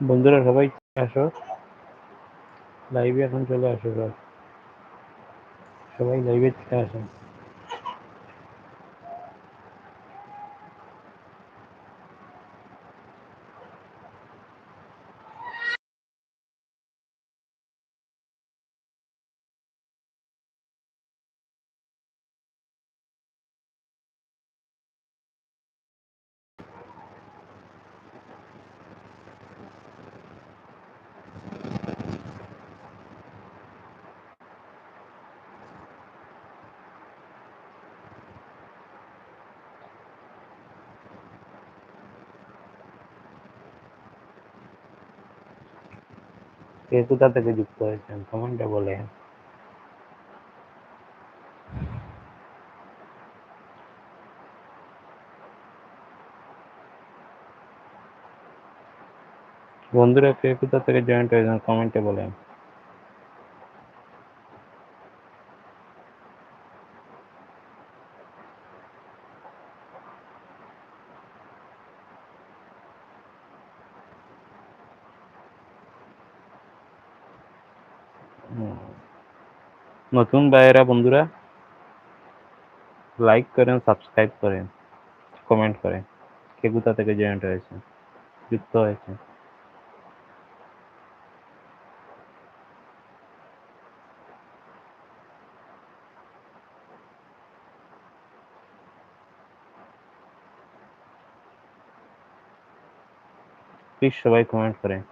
বন্ধুরা সবাই আসো। লাইভে এখন চলে আসো সবাই লাইভে চলে আসো। কে কোথা থেকে যুক্ত হয়েছেন, কমেন্টে বলে বন্ধুরা, কে কোথা থেকে জয়েন্ট হয়েছেন কমেন্টে বলেন। নতুন ভাইয়েরা, বন্ধুরা লাইক করেন সাবস্ক্রাইব করেন কমেন্ট করেন কে কোথা থেকে জয়েন্ট হয়েছে যুক্ত হয়েছে সবাই কমেন্ট করেন।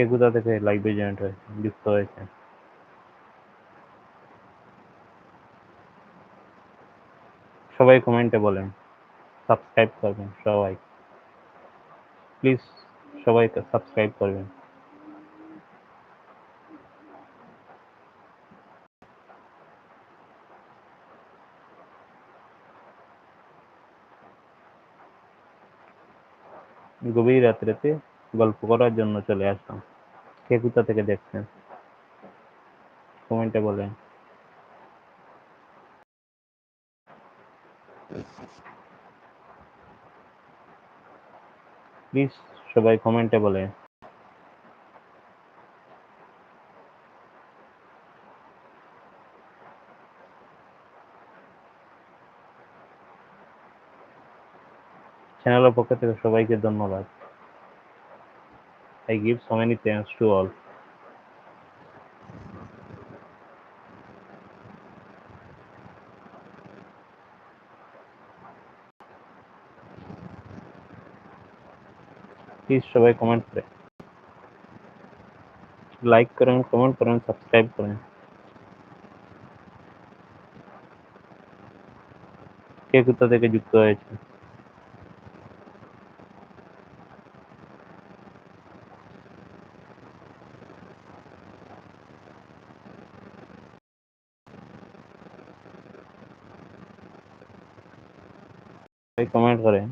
কে কোথা থেকে লাইভে জয়েন্ট হয়েছে যুক্ত হয়েছে। সবাই কমেন্টে বলেন, সাবস্ক্রাইব করবেন সবাই। প্লিজ সবাই সাবস্ক্রাইব করবেন। গভীর রাত্রেতে গল্প করার জন্য চলে আসলাম। কে কোথা থেকে দেখছেন? কমেন্টে বলেন। প্লিজ সবাই কমেন্টে বলে চ্যানেলের পক্ষ থেকে সবাইকে ধন্যবাদ। I give so many thanks to all. Please সবাই কমেন্ট করে। লাইক করেন কমেন্ট করেন সাবস্ক্রাইব করেন। কে কোথা থেকে যুক্ত হয়েছে? কমেন্ট করেন।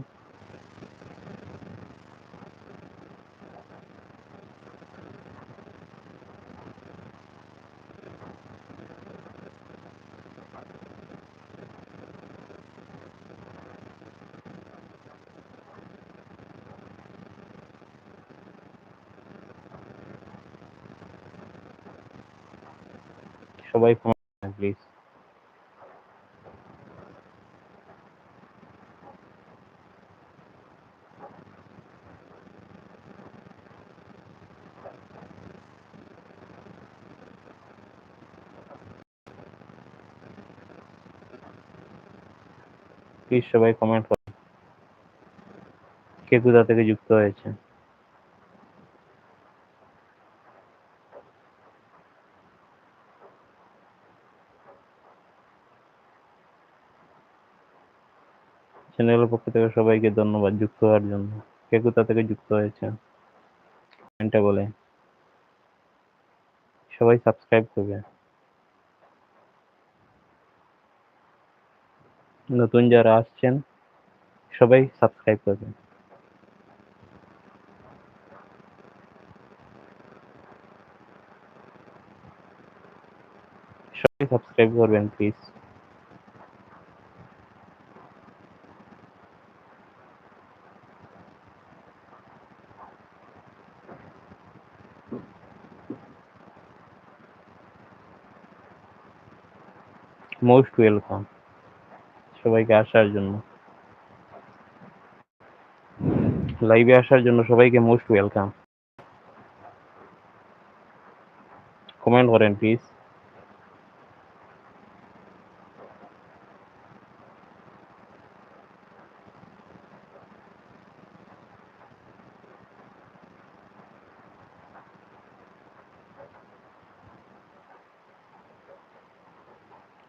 সবাই কমেন্ট করেন প্লিজ প্লিজ সবাই কমেন্ট করেন কে কোথা থেকে যুক্ত হয়েছে? চ্যানেলের পক্ষ থেকে সবাইকে ধন্যবাদ যুক্ত হওয়ার জন্য। কে কোথা থেকে যুক্ত হয়েছে? কমেন্টে বলে সবাই সাবস্ক্রাইব করবে নতুন যারা আসছেন সবাই সাবস্ক্রাইব করবেন। সবাই সাবস্ক্রাইব করবেন প্লিজ মোস্ট ওয়েলকাম সবাইকে আসার জন্য। লাইভে আসার জন্য সবাইকে মোস্ট ওয়েলকাম কমেন্ট করেন প্লিজ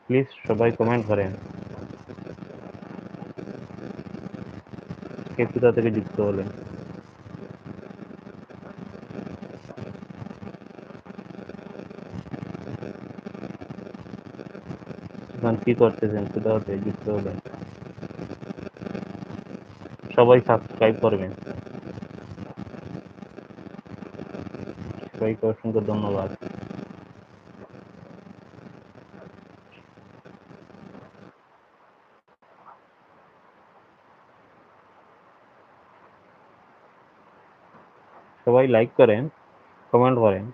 প্লিজ সবাই কমেন্ট করেন। কে কোথা থেকে যুক্ত হলেন। এখন কি করতেছেন? কোথা থেকে যুক্ত হলেন। সবাই সাবস্ক্রাইব করবেন। সবাইকে অসংখ্য ধন্যবাদ। সবাই লাইক করেন কমেন্ট করেন।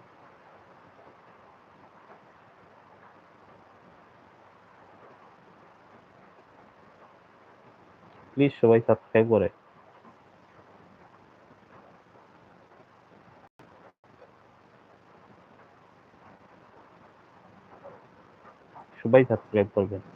প্লিজ সবাই সাবস্ক্রাইব করে। সবাই সাবস্ক্রাইব করবেন।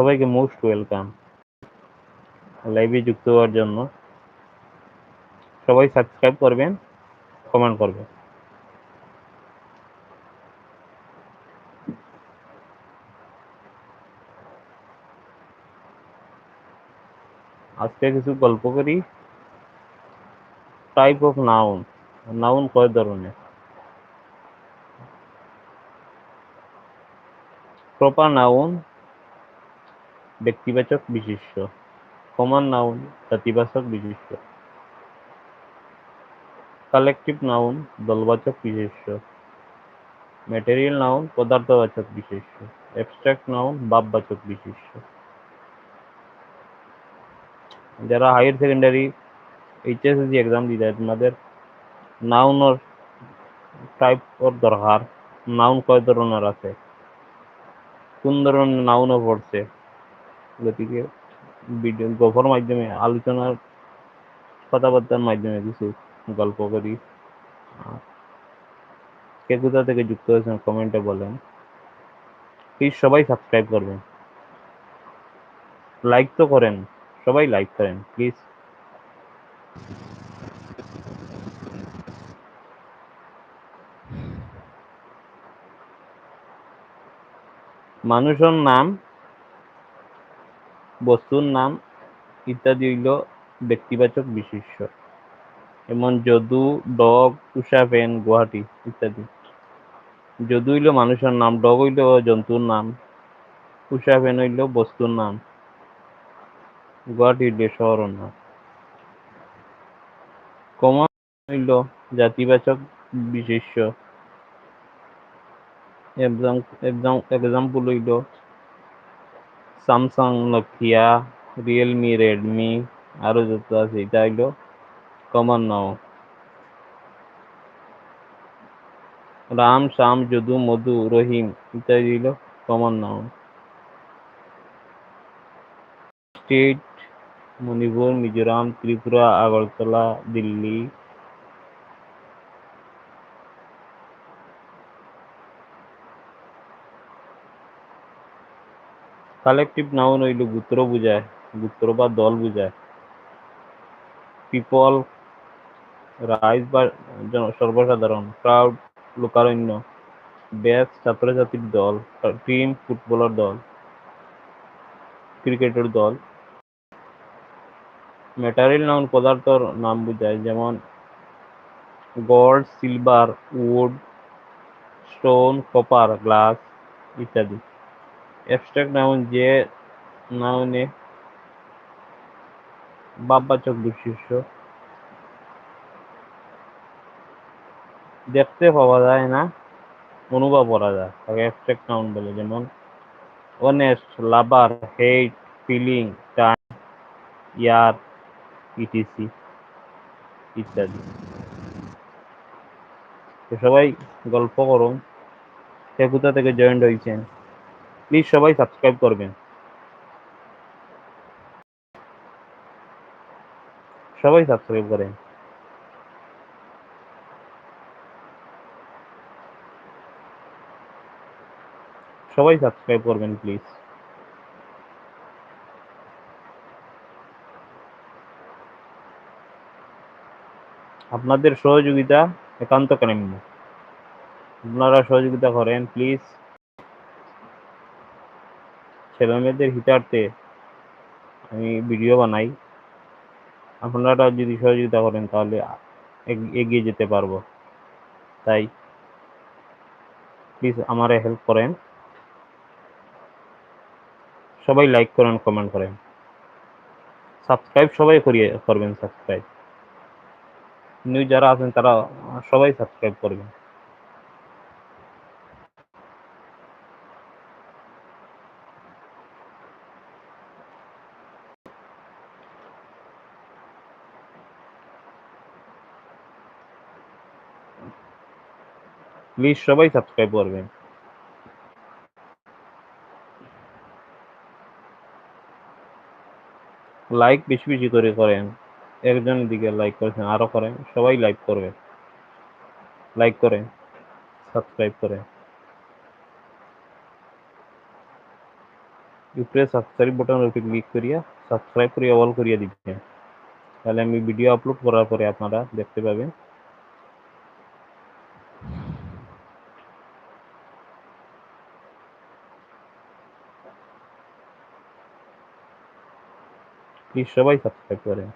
সবাইকে মোস্ট ওয়েলকাম। লাইভে যুক্ত হওয়ার জন্য সবাই সাবস্ক্রাইব করবেন, কমেন্ট করবেন। আজকে কিছু গল্প করি। টাইপ অফ নাউন নাউন কয় ধরনের? প্রপার নাউন ব্যক্তিবাচক বিশিষ্ট কমন নাউন জাতিবাচক বিশিষ্ট কালেকটিভ নাউন দলবাচক বিশেষ্য ম্যাটেরিয়াল নাউন পদার্থবাচক বিশেষ্য অ্যাবস্ট্রাক্ট নাউন ভাববাচক বিশেষ্য যারা হায়ার সেকেন্ডারি এইচএসএসি এক্সাম দিতে তোমাদের নাউনের টাইপ ওর দরকার নাউন কয় ধরনের আছে? কোন ধরনের নাউনও পড়ছে? গতিকে ভিডিও গল্পর মাধ্যমে, আলোচনার, কথাবার্তার মাধ্যমে কিছু গল্প করি। কে কোথা থেকে যুক্ত হয়েছেন কমেন্টে বলেন। প্লিজ সবাই সাবস্ক্রাইব করবেন। লাইক তো করেন, সবাই লাইক করেন প্লিজ মানুষের নাম বস্তুর নাম ইত্যাদি হইল ব্যক্তিবাচক বিশেষ্য যেমন যদু, ডগ, উষা ফ্যান গুয়াহাটি ইত্যাদি। যদু হইল মানুষের নাম, ডগ হইল জন্তুর নাম, উষা ফ্যান হইল বস্তুর নাম, গুয়াহাটি হইল শহরের নাম। কমন হইল জাতিবাচক বিশেষ্য এক্সাম্পল হইল স্যামসাং নোকিয়া রিয়েলমি রেডমি আরও যত আছে এটা হইল কমন নাও রাম শ্যাম যদু মধু রহিম ইত্যাদি হইল common noun state Manipur Mizoram Tripura Agartala Delhi collective noun হইল গোত্র বুঝায়, গোত্র বা দল বুঝায়। পিপল রাইজ বা সর্বসাধারণ ক্রাউড লোকারণ্য ব্যাচ ছাত্রছাত্রীর দল টিম ফুটবলের দল, ক্রিকেটের দল। ম্যাটারিয়াল নাউন পদার্থর নাম বুঝায়, যেমন gold silver wood stone copper glass ইত্যাদি। অ্যাবস্ট্রাক্ট নাউন যে নাউনে ভাববাচক বিশিষ্ট দেখতে পাওয়া যায় না অনুভব করা যায়। তাকে অ্যাবস্ট্রাক্ট নাউন বলে। যেমন honest lover hate feeling time year ETC ইত্যাদি। সবাই গল্প করুন। সে কোথা থেকে জয়েন্ট হয়েছেন। প্লিজ সবাই সাবস্ক্রাইব করবেন। সবাই সাবস্ক্রাইব করেন। সবাই সাবস্ক্রাইব করবেন, প্লিজ। আপনাদের সহযোগিতা একান্ত কাম্য। আপনারা সহযোগিতা করেন, প্লিজ। ছেলে মেয়েদের হিতার্থে আমি ভিডিও বানাই। আপনারা যদি সহযোগিতা করেন, তাহলে এগিয়ে যেতে পারব। তাই প্লিজ আমারে হেল্প করেন। সবাই লাইক করেন কমেন্ট করেন। সাবস্ক্রাইব সবাই করিয়ে, করবেন সাবস্ক্রাইব নিউ যারা আছেন, তারা সবাই সাবস্ক্রাইব করবেন। প্লিজ সবাই সাবস্ক্রাইব করবেন। লাইক বেশি বেশি করে করেন। একজনের দিকে লাইক করেছেন, আরও করেন, সবাই লাইক করবে লাইক করেন সাবস্ক্রাইব করেন। উপরে সাবস্ক্রাইব বাটনের উপরে ক্লিক করিয়া সাবস্ক্রাইব করিয়া অল করিয়া দিবেন। তাহলে আমি ভিডিও আপলোড করার পরে আপনারা দেখতে পাবেন প্লিজ সবাই সাবস্ক্রাইব করেন